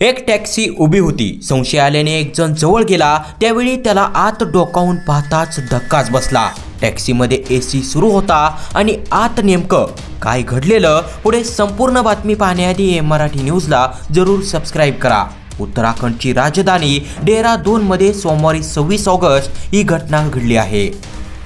एक टॅक्सी उभी होती. संशय आल्याने एक जण जवळ गेला. त्यावेळी त्याला आत डोकावून पाहताच धक्काच बसला. टॅक्सीमध्ये ए सी सुरू होता आणि आत नेमकं काय घडलेलं पुढे संपूर्ण बातमी पाहण्याआधी ए मराठी न्यूजला जरूर सबस्क्राईब करा. उत्तराखंडची राजधानी मध्ये सोमवारी सव्वीस ऑगस्ट ही घटना घडली आहे.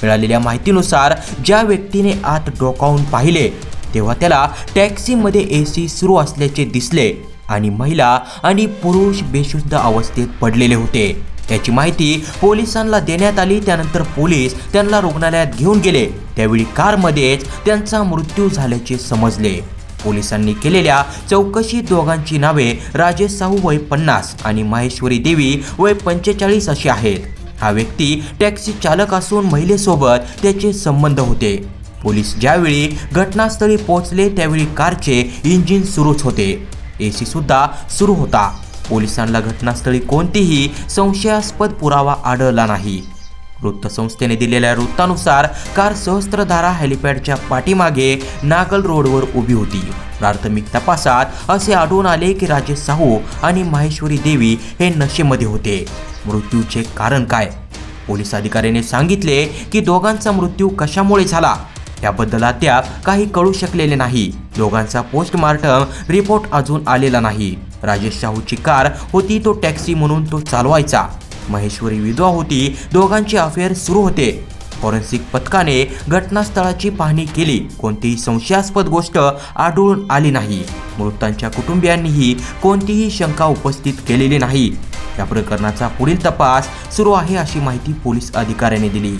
मिळालेल्या माहितीनुसार ज्या व्यक्तीने आत डोकावून पाहिले तेव्हा त्याला टॅक्सीमध्ये ए सी सुरू असल्याचे दिसले. आणि महिला आणि पुरुष बेशुद्ध अवस्थेत पडलेले होते. याची माहिती पोलिसांना देण्यात आली. त्यानंतर पोलीस त्यांना रुग्णालयात घेऊन गेले. त्यावेळी कारमध्येच त्यांचा मृत्यू झाल्याचे समजले. पोलिसांनी केलेल्या चौकशीत दोघांची नावे राजेश साहू वय पन्नास आणि माहेश्वरी देवी वय पंचेचाळीस अशी आहेत. हा व्यक्ती टॅक्सी चालक असून महिलेसोबत त्याचे संबंध होते. पोलीस ज्यावेळी घटनास्थळी पोहोचले त्यावेळी कारचे इंजिन सुरूच होते. एसी सुद्धा सुरू होता. पोलिसांना घटनास्थळी कोणतीही संशयास्पद पुरावा आढळला नाही. वृत्तसंस्थेने दिलेल्या वृत्तानुसार कार सहस्त्रधारा हेलिपॅडच्या पाठीमागे नागल रोडवर उभी होती. प्राथमिक तपासात असे आढळून आले की राजेश साहू आणि माहेश्वरी देवी हे नशेमध्ये होते. मृत्यूचे कारण काय? पोलीस अधिकाऱ्याने सांगितले की दोघांचा मृत्यू कशामुळे झाला? याबद्दल अद्याप काही कळू शकलेले नाही. दोघांचा पोस्टमार्टम रिपोर्ट अजून आलेला नाही. राजेश शाहूची कार होती तो टॅक्सी म्हणून तो चालवायचा. महेश्वरी विधवा होती दोघांचे अफेअर सुरू होते. फॉरेन्सिक पथकाने घटनास्थळाची पाहणी केली. कोणतीही संशयास्पद गोष्ट आढळून आली नाही. मृतांच्या कुटुंबियांनीही कोणतीही शंका उपस्थित केलेली नाही. या प्रकरणाचा पुढील तपास सुरू आहे अशी माहिती पोलीस अधिकाऱ्याने दिली.